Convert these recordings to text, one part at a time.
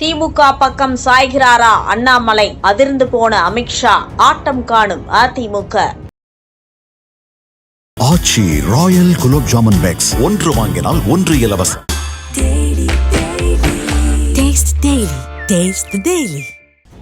திமுக பக்கம் சாய்கிறாரா அண்ணாமலை? அதிர்ந்து போன அமித்ஷா ஆட்டம் காணும் அதிமுக. ஆச்சி ராயல் குலோப் ஜாமுன் பேக்ஸ் ஒன்று வாங்கினால் ஒன்று இலவசம்.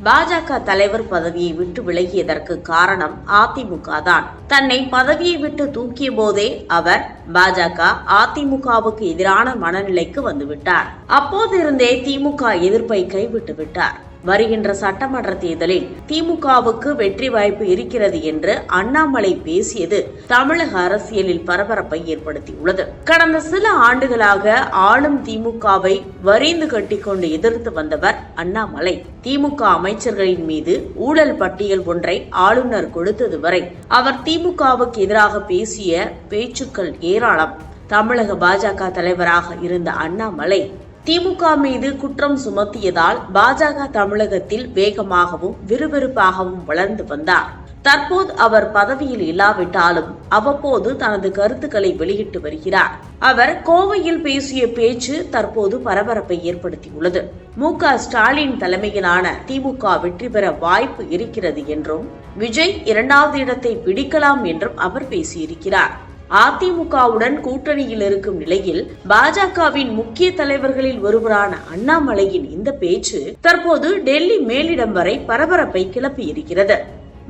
பாஜக தலைவர் பதவியை விட்டு விலகியதற்கு காரணம் அதிமுக தான் தன்னை பதவியை விட்டு தூக்கிய போதே அவர் பாஜக அதிமுகவுக்கு எதிரான மனநிலைக்கு வந்துவிட்டார். அப்போதிருந்தே திமுக எதிர்ப்பை கைவிட்டு விட்டார். வருகின்ற சட்டமன்ற தேர்தலில் திமுகவுக்கு வெற்றி வாய்ப்பு இருக்கிறது என்று அண்ணாமலை பேசியது தமிழக அரசியலில் பரபரப்பை ஏற்படுத்தியுள்ளது. கடந்த சில ஆண்டுகளாக ஆளும் திமுகவை வரிந்து கட்டிக்கொண்டு எதிர்த்து வந்தவர் அண்ணாமலை. திமுக அமைச்சர்களின் மீது ஊழல் பட்டியல் ஒன்றை ஆளுநர் கொடுத்தது வரை அவர் திமுகவுக்கு எதிராக பேசிய பேச்சுக்கள் ஏராளம். தமிழக பாஜக தலைவராக இருந்த அண்ணாமலை திமுக மீது குற்றம் சுமத்தியதால் பாஜக தமிழகத்தில் வேகமாகவும் விறுவிறுப்பாகவும் வளர்ந்து வந்தார். தற்போது அவர் பதவியில் இல்லாவிட்டாலும் அவ்வப்போது தனது கருத்துக்களை வெளியிட்டு வருகிறார். அவர் கோவையில் பேசிய பேச்சு தற்போது பரபரப்பை ஏற்படுத்தியுள்ளது. மு. க. ஸ்டாலின் தலைமையிலான திமுக வெற்றி பெற வாய்ப்பு இருக்கிறது என்றும் விஜய் இரண்டாவது இடத்தை பிடிக்கலாம் என்றும் அவர் பேசியிருக்கிறார். அதிமுகவுடன் கூட்டணியில் இருக்கும் நிலையில் பாஜகவின் முக்கிய தலைவர்களில் ஒருவரான அண்ணாமலையின் இந்த பேச்சு தற்போது டெல்லி மேலிடம் வரை பரபரப்பை கிளப்பியிருக்கிறது.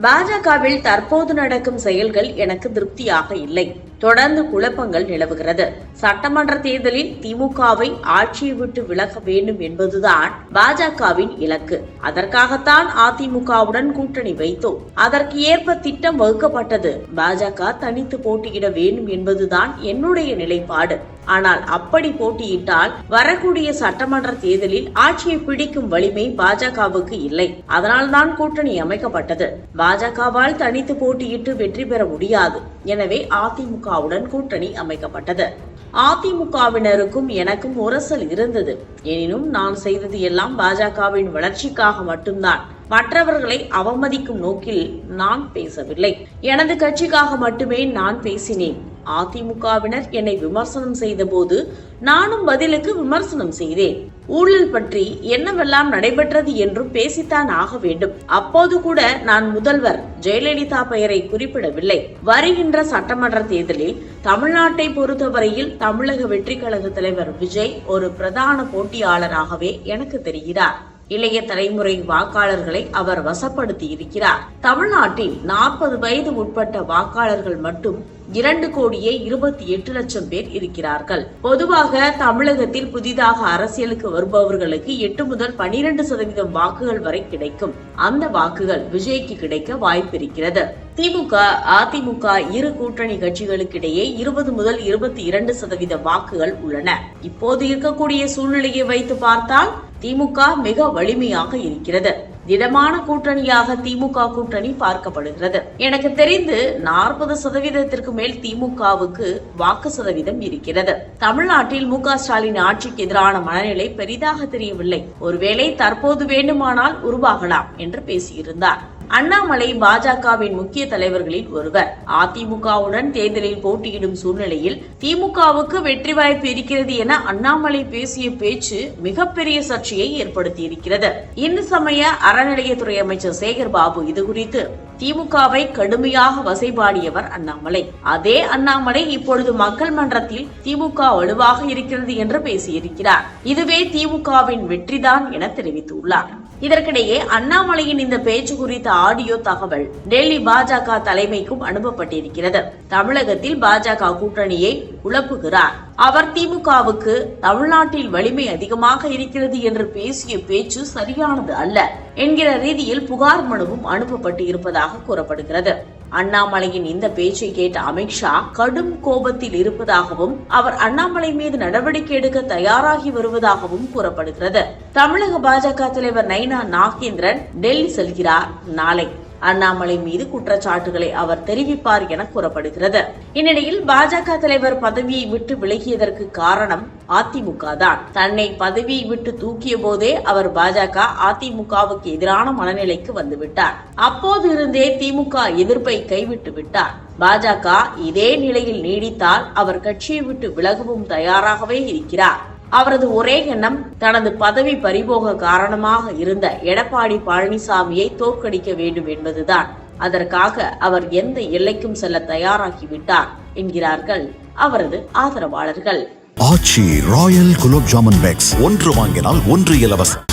பாஜகவில் தற்போது நடக்கும் செயல்கள் எனக்கு திருப்தியாக இல்லை. தொடர்ந்து குழப்பங்கள் நிலவுகிறது. சட்டமன்ற தேர்தலில் திமுகவை ஆட்சியை விட்டு விலக வேண்டும் என்பதுதான் பாஜகவின் இலக்கு. அதற்காகத்தான் அதிமுகவுடன் கூட்டணி வைத்தோம். அதற்கு ஏற்ப திட்டம் வகுக்கப்பட்டது. பாஜக தனித்து போட்டியிட வேண்டும் என்பதுதான் என்னுடைய நிலைப்பாடு. ஆனால் அப்படி போட்டியிட்டால் வரக்கூடிய சட்டமன்ற தேர்தலில் ஆட்சியை பிடிக்கும் வலிமை பாஜகவுக்கு இல்லை. அதனால்தான் கூட்டணி அமைக்கப்பட்டது. பாஜகவால் தனித்து போட்டியிட்டு வெற்றி பெற முடியாது. எனவே அதிமுகவுடன் கூட்டணி அமைக்கப்பட்டது. அதிமுகவினருக்கும் எனக்கும் உரசல் இருந்தது. எனினும் நான் செய்தது எல்லாம் பாஜகவின் வளர்ச்சிக்காக மட்டும்தான். மற்றவர்களை அவமதிக்கும் நோக்கில் நான் பேசவில்லை. எனது கட்சிக்காக மட்டுமே நான் பேசினேன். அதிமுகவினர் என்னை விமர்சனம் செய்தபோது நானும் பதிலுக்கு விமர்சனம் செய்தேன். ஊழல் பற்றி என்னவெல்லாம் நடைபெற்றது என்றும் பேசித்தான் ஆக வேண்டும். அப்போது கூட நான் முதல்வர் ஜெயலலிதா பெயரை குறிப்பிடவில்லை. வருகின்ற சட்டமன்ற தேர்தலில் தமிழ்நாட்டை பொறுத்தவரையில் தமிழக வெற்றி கழக தலைவர் விஜய் ஒரு பிரதான போட்டியாளராகவே எனக்கு தெரிகிறார். இளைய தலைமுறை வாக்காளர்களை அவர் வசப்படுத்தி இருக்கிறார் தமிழ்நாட்டில் நாற்பது வயது உட்பட்ட வாக்காளர்கள் மட்டும் இரண்டு கோடியே இருபத்தி எட்டு லட்சம் பேர் இருக்கிறார்கள். பொதுவாக தமிழகத்தில் புதிதாக அரசியலுக்கு வருபவர்களுக்கு எட்டு முதல் பனிரெண்டு சதவீதம் வாக்குகள் வரை கிடைக்கும். அந்த வாக்குகள் விஜய்க்கு கிடைக்க வாய்ப்பிருக்கிறது. திமுக அதிமுக இரு கூட்டணி கட்சிகளுக்கிடையே இருபது முதல் இருபத்தி இரண்டு சதவீத வாக்குகள் உள்ளன. இப்போது இருக்கக்கூடிய சூழ்நிலையை வைத்து பார்த்தால் திமுக மிக வலிமையாக இருக்கிறது. திடமான கூட்டணியாக திமுக கூட்டணி பார்க்கப்படுகிறது. எனக்கு தெரிந்து நாற்பது சதவீதத்திற்கு மேல் திமுகவுக்கு வாக்கு சதவீதம் இருக்கிறது. தமிழ்நாட்டில் மு ஸ்டாலின் ஆட்சிக்கு எதிரான மனநிலை பெரிதாக தெரியவில்லை. ஒருவேளை தற்போது வேண்டுமானால் உருவாகலாம் என்று பேசியிருந்தார். அண்ணாமலை பாஜகவின் முக்கிய தலைவர்களில் ஒருவர். அதிமுகவுடன் தேர்தலில் போட்டியிடும் சூழ்நிலையில் திமுகவுக்கு வெற்றி வாய்ப்பு இருக்கிறது என அண்ணாமலை பேசிய பேச்சு மிகப்பெரிய சர்ச்சையை ஏற்படுத்தியிருக்கிறது. இந்து சமய அறநிலையத்துறை அமைச்சர் சேகர் பாபு இது குறித்து திமுகவை கடுமையாக வசைபாடியவர் அண்ணாமலை. அதே அண்ணாமலை இப்பொழுது மக்கள் மன்றத்தில் திமுக வலுவாக இருக்கிறது என்று பேசியிருக்கிறார். இதுவே திமுகவின் வெற்றிதான் என தெரிவித்துள்ளார். இதற்கிடையே அண்ணாமலையின் இந்த பேச்சு குறித்த ஆடியோ தகவல் டெல்லி பாஜக தலைமைக்கும் அனுப்பப்பட்டிருக்கிறது. தமிழகத்தில் பாஜக கூட்டணியை குழப்புகிறார் அவர் திமுகவுக்கு தமிழ்நாட்டில் வலிமை அதிகமாக இருக்கிறது என்று பேசிய பேச்சு சரியானது அல்ல என்கிற ரீதியில் புகார் மனுவும் அனுப்பப்பட்டு இருப்பதாக கூறப்படுகிறது. அண்ணாமலையின் இந்த பேச்சை கேட்ட அமித்ஷா கடும் கோபத்தில் இருப்பதாகவும் அவர் அண்ணாமலை மீது நடவடிக்கை எடுக்க தயாராகி வருவதாகவும் கூறப்படுகிறது. தமிழக பாஜக தலைவர் நைனா நாகேந்திரன் டெல்லி செல்கிறார். நாளை அண்ணாமலை மீது குற்றச்சாட்டுகளை அவர் தெரிவிப்பார் என கூறப்படுகிறது. இந்நிலையில் பாஜக தலைவர் பதவியை விட்டு விலகியதற்கு காரணம் அதிமுக தான். தன்னை பதவியை விட்டு தூக்கிய போதே அவர் பாஜக அதிமுகவுக்கு எதிரான மனநிலைக்கு வந்துவிட்டார். அப்போது இருந்தே திமுக எதிர்ப்பை கைவிட்டு விட்டார். பாஜக இதே நிலையில் நீடித்தால் அவர் கட்சியை விட்டு விலகவும் தயாராகவே இருக்கிறார். அவரது ஒரே எண்ணம் தனது பதவி பறிபோக காரணமாக இருந்த எடப்பாடி பழனிசாமியை தோற்கடிக்க வேண்டும் என்பதுதான். அதற்காக அவர் எந்த எல்லைக்கும் செல்ல தயாராகிவிட்டார் என்கிறார்கள் அவரது ஆதரவாளர்கள். Aachi royal gulab jamun packs. ஒன்று வாங்கினால் ஒன்று இலவசம்.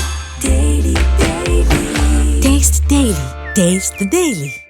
Taste